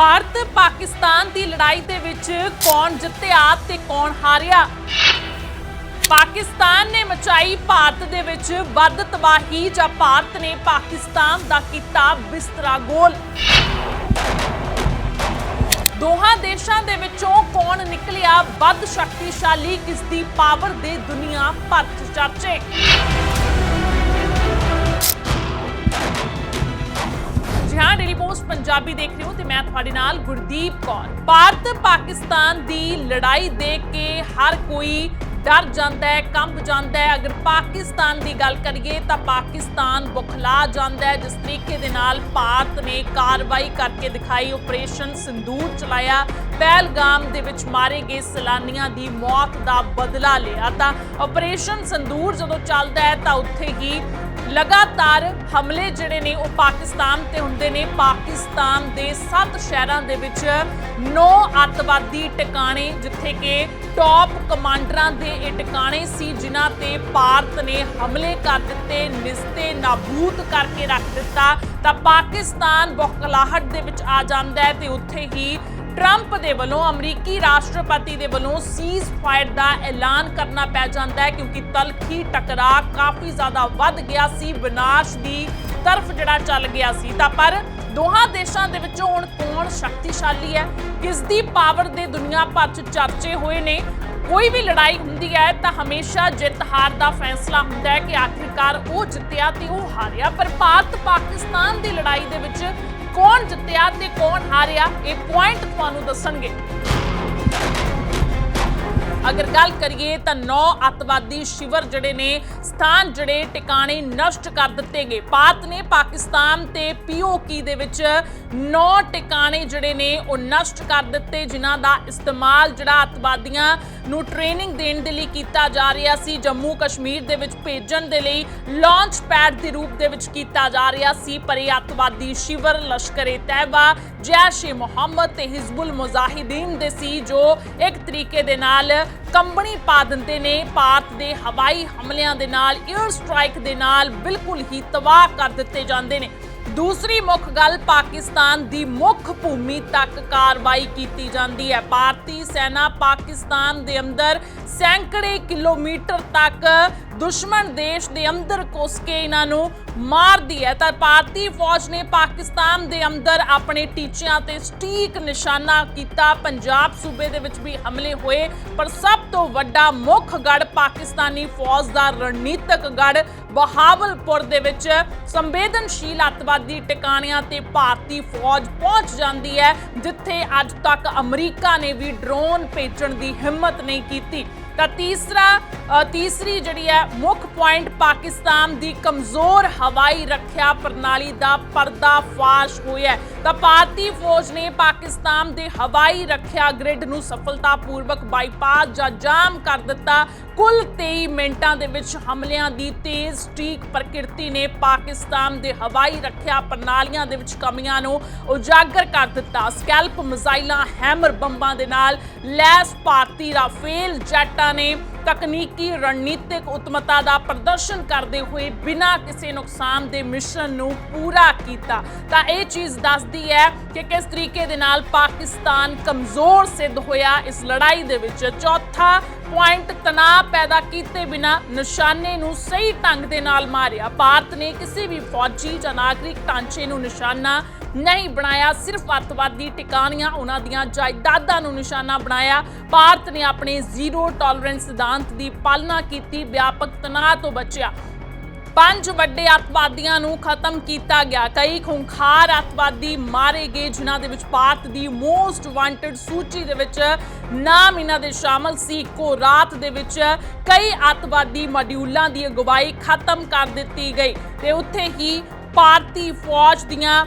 ਭਾਰਤ ਪਾਕਿਸਤਾਨ ਦੀ ਲੜਾਈ ਦੇ ਵਿੱਚ ਕੌਣ ਜਿੱਤਿਆ ਤੇ ਕੌਣ ਹਾਰਿਆ? ਪਾਕਿਸਤਾਨ ਨੇ ਮਚਾਈ ਭਾਰਤ ਦੇ ਵਿੱਚ ਵੱਧ ਤਬਾਹੀ ਜਾਂ ਭਾਰਤ ਨੇ ਪਾਕਿਸਤਾਨ ਦਾ ਕੀਤਾ ਬਿਸਤਰਾ ਗੋਲ? ਦੋਹਾਂ ਦੇਸ਼ਾਂ ਦੇ ਵਿੱਚੋਂ ਕੌਣ ਨਿਕਲਿਆ ਵੱਧ ਸ਼ਕਤੀਸ਼ਾਲੀ ਕਿਸ ਦੀ ਪਾਵਰ ਦੇ ਦੁਨੀਆ ਭਰ ਚਰਚੇ ਹਾਂ ਡੇਲੀ ਪੋਸਟ ਪੰਜਾਬੀ ਦੇਖ ਰਹੇ ਹੋ ਤੇ ਮੈਂ ਤੁਹਾਡੇ ਨਾਲ ਗੁਰਦੀਪ ਕੌਰ। ਭਾਰਤ ਪਾਕਿਸਤਾਨ ਦੀ ਲੜਾਈ ਦੇਖ ਕੇ ਹਰ ਕੋਈ ਡਰ ਜਾਂਦਾ ਹੈ, ਕੰਬ ਜਾਂਦਾ ਹੈ। ਅਗਰ ਪਾਕਿਸਤਾਨ ਦੀ ਗੱਲ ਕਰੀਏ ਤਾਂ ਪਾਕਿਸਤਾਨ ਬੁਖਲਾ ਜਾਂਦਾ ਹੈ। ਜਿਸ ਤਰੀਕੇ ਦੇ ਨਾਲ ਭਾਰਤ ਨੇ ਕਾਰਵਾਈ ਕਰਕੇ ਦਿਖਾਈ ਆਪਰੇਸ਼ਨ ਸਿੰਦੂਰ ਚਲਾਇਆ। ਪਹਿਲਗਾਮ ਦੇ ਵਿੱਚ ਮਾਰੇ ਗਏ ਸੈਲਾਨੀਆਂ ਦੀ ਮੌਤ ਦਾ ਬਦਲਾ ਲਿਆ। ਤਾਂ ਆਪਰੇਸ਼ਨ ਸਿੰਦੂਰ ਜਦੋਂ ਚੱਲਦਾ ਹੈ ਤਾਂ ਉੱਥੇ ਹੀ ਲਗਾਤਾਰ ਹਮਲੇ ਜਿਹੜੇ ਨੇ ਉਹ ਪਾਕਿਸਤਾਨ ਤੇ ਹੁੰਦੇ ਨੇ। ਪਾਕਿਸਤਾਨ ਦੇ ਸੱਤ ਸ਼ਹਿਰਾਂ ਦੇ ਵਿੱਚ ਨੌ ਅੱਤਵਾਦੀ ਟਿਕਾਣੇ, ਜਿੱਥੇ ਕਿ ਟੌਪ ਕਮਾਂਡਰਾਂ ਦੇ ਇਹ ਟਿਕਾਣੇ ਸੀ, ਜਿਨ੍ਹਾਂ ਤੇ ਭਾਰਤ ਨੇ ਹਮਲੇ ਕਰ ਦਿੱਤੇ, ਨਿਸਤੇ, ਨਾਬੂਦ ਕਰਕੇ ਰੱਖ ਦਿੱਤਾ। ਤਾਂ ਪਾਕਿਸਤਾਨ ਬੁਖਲਾਹਟ ਦੇ ਵਿੱਚ ਆ ਜਾਂਦਾ ਹੈ ਤੇ ਉੱਥੇ ਹੀ ਟਰੰਪ ਦੇ ਵੱਲੋਂ, ਅਮਰੀਕੀ ਰਾਸ਼ਟਰਪਤੀ ਦੇ ਵੱਲੋਂ ਸੀਜ਼ ਫਾਇਰ ਦਾ ਐਲਾਨ ਕਰਨਾ ਪੈ ਜਾਂਦਾ ਹੈ ਕਿਉਂਕਿ ਤਲਖੀ ਟਕਰਾਅ ਕਾਫੀ ਜ਼ਿਆਦਾ ਵੱਧ ਗਿਆ ਸੀ, ਵਿਨਾਸ਼ ਦੀ ਤਰਫ ਜਿਹੜਾ ਚੱਲ ਗਿਆ ਸੀ। ਤਾਂ ਪਰ ਦੋਹਾਂ ਦੇਸ਼ਾਂ ਦੇ ਵਿੱਚੋਂ ਹੁਣ ਕੌਣ ਸ਼ਕਤੀਸ਼ਾਲੀ ਹੈ? ਕਿਸ ਦੀ ਪਾਵਰ ਦੇ ਦੁਨੀਆ ਭਰ 'ਚ ਚਰਚੇ ਹੋਏ ਨੇ? ਕੋਈ ਵੀ ਲੜਾਈ ਹੁੰਦੀ ਹੈ ਤਾਂ ਹਮੇਸ਼ਾ ਜਿੱਤ ਹਾਰ ਦਾ ਫੈਸਲਾ ਹੁੰਦਾ ਹੈ ਕਿ ਆਖਿਰਕਾਰ ਉਹ ਜਿੱਤਿਆ ਤੇ ਉਹ ਹਾਰਿਆ। ਪਰ ਭਾਰਤ ਪਾਕਿਸਤਾਨ ਦੀ ਲੜਾਈ ਦੇ ਵਿੱਚ ਕੌਣ ਜਿੱਤਿਆ ਤੇ ਕੌਣ ਹਾਰਿਆ, ਇਹ ਪੁਆਇੰਟ ਤੁਹਾਨੂੰ ਦੱਸਣਗੇ। ਅਗਰ ਗੱਲ ਕਰੀਏ ਤਾਂ ਨੌ ਅੱਤਵਾਦੀ ਸ਼ਿਵਰ ਜਿਹੜੇ ਨੇ, ਸਥਾਨ ਜਿਹੜੇ ਟਿਕਾਣੇ ਨਸ਼ਟ ਕਰ ਦਿੱਤੇ ਗਏ। ਭਾਰਤ ਨੇ ਪਾਕਿਸਤਾਨ ਤੇ ਪੀਓਕੀ ਦੇ ਵਿੱਚ ਨੌ ਟਿਕਾਣੇ ਜਿਹੜੇ ਨੇ, ਉਹ ਨਸ਼ਟ ਕਰ ਦਿੱਤੇ, ਜਿਨ੍ਹਾਂ ਦਾ ਇਸਤੇਮਾਲ ਜਿਹੜਾ ਅੱਤਵਾਦੀਆਂ ਨੂੰ ਟ੍ਰੇਨਿੰਗ ਦੇਣ ਦੇ ਲਈ ਕੀਤਾ ਜਾ ਰਿਹਾ ਸੀ। ਜੰਮੂ ਕਸ਼ਮੀਰ ਦੇ ਵਿੱਚ ਭੇਜਣ ਦੇ ਲਈ ਲਾਂਚ ਪੈਡ ਦੇ ਰੂਪ ਦੇ ਵਿੱਚ ਕੀਤਾ ਜਾ ਰਿਹਾ ਸੀ। ਪਰ ਇਹ ਅੱਤਵਾਦੀ ਸ਼ਿਵਰ ਲਸ਼ਕਰੇ ਤੈਬਾ ਤੈਯਬਾ ਜੈਸ਼-ਏ ਮੁਹੰਮਦ ਤੇ ਹਿਜ਼ਬੁਲ ਮੁਜ਼ਾਹਿਦੀਨ ਦੇ ਸੀ, ਜੋ ਇੱਕ ਤਰੀਕੇ ਦੇ ਨਾਲ ਕੰਬਣੀ ਪਾ ਦਿੰਦੇ ਨੇ। ਭਾਰਤ ਦੇ ਹਵਾਈ ਹਮਲਿਆਂ ਦੇ ਨਾਲ 에ਅਰ ਸਟ੍ਰਾਈਕ ਦੇ ਨਾਲ ਬਿਲਕੁਲ ਹੀ ਤਬਾਹ ਕਰ ਦਿੱਤੇ ਜਾਂਦੇ ਨੇ। ਦੂਸਰੀ ਮੁੱਖ ਗੱਲ ਪਾਕਿਸਤਾਨ ਦੀ ਮੁੱਖ ਭੂਮੀ ਤੱਕ ਕਾਰਵਾਈ ਕੀਤੀ ਜਾਂਦੀ ਹੈ। ਭਾਰਤੀ ਸੈਨਾ ਪਾਕਿਸਤਾਨ ਦੇ ਅੰਦਰ ਸੈਂਕੜੇ ਕਿਲੋਮੀਟਰ ਤੱਕ ਦੁਸ਼ਮਣ ਦੇਸ਼ ਦੇ ਅੰਦਰ ਘੁਸ ਕੇ ਇਹਨਾਂ ਨੂੰ ਮਾਰਦੀ ਹੈ। ਤਾਂ ਭਾਰਤੀ ਫੌਜ ਨੇ ਪਾਕਿਸਤਾਨ ਦੇ ਅੰਦਰ ਆਪਣੇ ਟੀਚਿਆਂ ਤੇ ਸਟੀਕ ਨਿਸ਼ਾਨਾ ਕੀਤਾ। ਪੰਜਾਬ ਸੂਬੇ ਦੇ ਵਿੱਚ ਵੀ ਹਮਲੇ ਹੋਏ, ਪਰ ਸਭ ਤੋਂ ਵੱਡਾ ਮੁੱਖ ਗੜ ਪਾਕਿਸਤਾਨੀ ਫੌਜ ਦਾ ਰਣਨੀਤਕ ਗੜ ਬਹਾਵਲਪੁਰ ਦੇ ਵਿੱਚ ਸੰਵੇਦਨਸ਼ੀਲ ਅੱਤਵਾਦੀ ਟਿਕਾਣਿਆਂ ਤੇ ਭਾਰਤੀ ਫੌਜ ਪਹੁੰਚ ਜਾਂਦੀ ਹੈ, ਜਿੱਥੇ ਅੱਜ ਤੱਕ ਅਮਰੀਕਾ ਨੇ ਵੀ ਡਰੋਨ ਭੇਜਣ ਦੀ ਹਿੰਮਤ ਨਹੀਂ ਕੀਤੀ। ਤਾਂ ਤੀਸਰਾ ਤੀਸਰੀ ਜਿਹੜੀ ਹੈ ਮੁੱਖ ਪੁਆਇੰਟ ਪਾਕਿਸਤਾਨ ਦੀ ਕਮਜ਼ੋਰ ਹਵਾਈ ਰੱਖਿਆ ਪ੍ਰਣਾਲੀ ਦਾ ਪਰਦਾਫਾਸ਼ ਹੋਇਆ ਤਾਂ ਭਾਰਤੀ ਫੌਜ ਨੇ ਪਾਕਿਸਤਾਨ ਦੇ ਹਵਾਈ ਰੱਖਿਆ ਗ੍ਰਿਡ ਨੂੰ ਸਫਲਤਾਪੂਰਵਕ ਬਾਈਪਾਸ ਜਾਂ ਜਾਮ ਕਰ ਦਿੱਤਾ। ਕੁੱਲ 23 ਮਿੰਟਾਂ ਦੇ ਵਿੱਚ ਹਮਲਿਆਂ ਦੀ ਤੇਜ਼ ਸਟ੍ਰੀਕ ਪ੍ਰਕਿਰਤੀ ਨੇ ਪਾਕਿਸਤਾਨ ਦੇ ਹਵਾਈ ਰੱਖਿਆ ਪ੍ਰਣਾਲੀਆਂ ਦੇ ਵਿੱਚ ਕਮੀਆਂ ਨੂੰ ਉਜਾਗਰ ਕਰ ਦਿੱਤਾ। ਸਕੈਲਪ ਮਿਜ਼ਾਈਲਾਂ ਹੈਮਰ ਬੰਬਾਂ ਦੇ ਨਾਲ ਲੈਸ ਭਾਰਤੀ ਰਾਫੇਲ ਜੈਟਾਂ ਨੇ ਤਕਨੀਕੀ ਰਣਨੀਤਿਕ ਉਤਮਤਾ ਦਾ ਪ੍ਰਦਰਸ਼ਨ ਕਰਦੇ ਹੋਏ ਬਿਨਾਂ ਕਿਸੇ ਨੁਕਸਾਨ ਦੇ ਮਿਸ਼ਨ ਨੂੰ ਪੂਰਾ ਕੀਤਾ। ਤਾਂ ਇਹ ਚੀਜ਼ ਦੱਸਦੀ ਹੈ ਕਿ ਕਿਸ ਤਰੀਕੇ ਦੇ ਨਾਲ ਪਾਕਿਸਤਾਨ ਕਮਜ਼ੋਰ ਸਿੱਧ ਹੋਇਆ ਇਸ ਲੜਾਈ ਦੇ ਵਿੱਚ। ਚੌਥਾ ਪੁਆਇੰਟ ਤਣਾਅ ਪੈਦਾ ਕੀਤੇ ਬਿਨਾ ਨਿਸ਼ਾਨੇ ਨੂੰ ਸਹੀ ਢੰਗ ਦੇ ਨਾਲ ਮਾਰਿਆ। ਭਾਰਤ ਨੇ ਕਿਸੇ ਵੀ ਫੌਜੀ ਜਾਂ ਨਾਗਰਿਕ ਢਾਂਚੇ ਨੂੰ ਨਿਸ਼ਾਨਾ ਨਹੀਂ ਬਣਾਇਆ, ਸਿਰਫ ਅੱਤਵਾਦੀ ਟਿਕਾਣੀਆਂ ਉਹਨਾਂ ਦੀਆਂ ਜਾਇਦਾਦਾਂ ਨੂੰ ਨਿਸ਼ਾਨਾ ਬਣਾਇਆ। ਭਾਰਤ ਨੇ ਆਪਣੇ ਜ਼ੀਰੋ ਟੋਲਰੈਂਸ ਸਿਧਾਂਤ ਦੀ ਪਾਲਣਾ ਕੀਤੀ, ਵਿਆਪਕ ਤਣਾਅ ਤੋਂ ਬਚਿਆ। ਪੰਜ ਵੱਡੇ ਅੱਤਵਾਦੀਆਂ ਨੂੰ ਖਤਮ ਕੀਤਾ ਗਿਆ। ਕਈ ਖੁੰਖਾਰ ਅੱਤਵਾਦੀ ਮਾਰੇ ਗਏ, ਜਿਨ੍ਹਾਂ ਦੇ ਵਿੱਚ ਭਾਰਤ ਦੀ ਮੋਸਟ ਵਾਂਟਡ ਸੂਚੀ ਦੇ ਵਿੱਚ ਨਾਮ ਇਹਨਾਂ ਦੇ ਸ਼ਾਮਲ ਸੀ। ਇੱਕੋ ਰਾਤ ਦੇ ਵਿੱਚ ਕਈ ਅੱਤਵਾਦੀ ਮੋਡਿਊਲਾਂ ਦੀ ਅਗਵਾਈ ਖਤਮ ਕਰ ਦਿੱਤੀ ਗਈ ਤੇ ਉੱਥੇ ਹੀ ਭਾਰਤੀ ਫੌਜ ਦੀਆਂ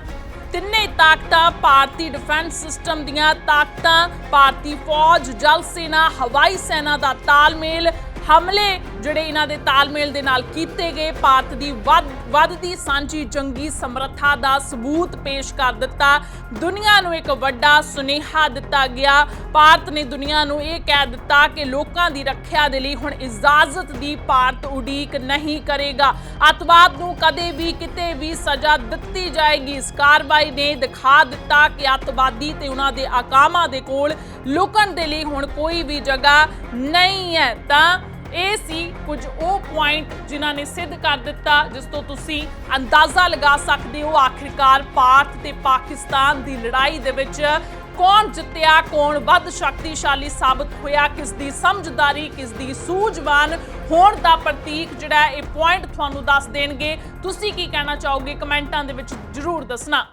ਤਿੰਨੇ ਤਾਕਤਾਂ, ਭਾਰਤੀ ਡਿਫੈਂਸ ਸਿਸਟਮ ਦੀਆਂ ਤਾਕਤਾਂ, ਭਾਰਤੀ ਫੌਜ, ਜਲ ਸੈਨਾ, ਹਵਾਈ ਸੈਨਾ ਦਾ ਤਾਲਮੇਲ ਹਮਲੇ ਜਿਹੜੇ ਇਹਨਾਂ ਦੇ ਤਾਲਮੇਲ ਦੇ ਨਾਲ ਕੀਤੇ ਗਏ, ਭਾਰਤ ਦੀ ਵੱਧ, ਵੱਧਦੀ ਸਾਂਝੀ ਜੰਗੀ ਸਮਰੱਥਾ ਦਾ ਸਬੂਤ ਪੇਸ਼ ਕਰ ਦਿੱਤਾ। ਦੁਨੀਆ ਨੂੰ ਇੱਕ ਵੱਡਾ ਸੁਨੇਹਾ ਦਿੱਤਾ ਗਿਆ। ਭਾਰਤ ਨੇ ਦੁਨੀਆ ਨੂੰ ਇਹ ਕਹਿ ਦਿੱਤਾ ਕਿ ਲੋਕਾਂ ਦੀ ਰੱਖਿਆ ਦੇ ਲਈ ਹੁਣ ਇਜਾਜ਼ਤ ਦੀ ਭਾਰਤ ਉਡੀਕ ਨਹੀਂ ਕਰੇਗਾ। ਅਤਵਾਦ ਨੂੰ ਕਦੇ ਵੀ ਕਿਤੇ ਵੀ ਸਜ਼ਾ ਦਿੱਤੀ ਜਾਏਗੀ। ਇਸ ਕਾਰਵਾਈ ਨੇ ਦਿਖਾ ਦਿੱਤਾ ਕਿ ਅਤਵਾਦੀ ਤੇ ਉਹਨਾਂ ਦੇ ਆਕਾਮਾਂ ਦੇ ਕੋਲ ਲੁਕਣ ਦੇ ਲਈ ਹੁਣ ਕੋਈ ਵੀ ਜਗ੍ਹਾ ਨਹੀਂ ਹੈ। ਤਾਂ ਇਹ ਸੀ ਕੁਝ ਉਹ ਪੁਆਇੰਟ ਜਿਨ੍ਹਾਂ ਨੇ ਸਿੱਧ ਕਰ ਦਿੱਤਾ, ਜਿਸ ਤੋਂ ਤੁਸੀਂ ਅੰਦਾਜ਼ਾ ਲਗਾ ਸਕਦੇ ਹੋ ਆਖਿਰਕਾਰ ਭਾਰਤ ਤੇ ਪਾਕਿਸਤਾਨ ਦੀ ਲੜਾਈ ਦੇ ਵਿੱਚ ਕੌਣ ਜਿੱਤਿਆ, ਕੌਣ ਵੱਧ ਸ਼ਕਤੀਸ਼ਾਲੀ ਸਾਬਤ ਹੋਇਆ, ਕਿਸ ਦੀ ਸਮਝਦਾਰੀ, ਕਿਸ ਦੀ ਸੂਝਵਾਨ ਹੋਣ ਦਾ ਪ੍ਰਤੀਕ ਜਿਹੜਾ ਇਹ ਪੁਆਇੰਟ ਤੁਹਾਨੂੰ ਦੱਸ ਦੇਣਗੇ। ਤੁਸੀਂ ਕੀ ਕਹਿਣਾ ਚਾਹੋਗੇ? ਕਮੈਂਟਾਂ ਦੇ ਵਿੱਚ ਜਰੂਰ ਦੱਸਣਾ।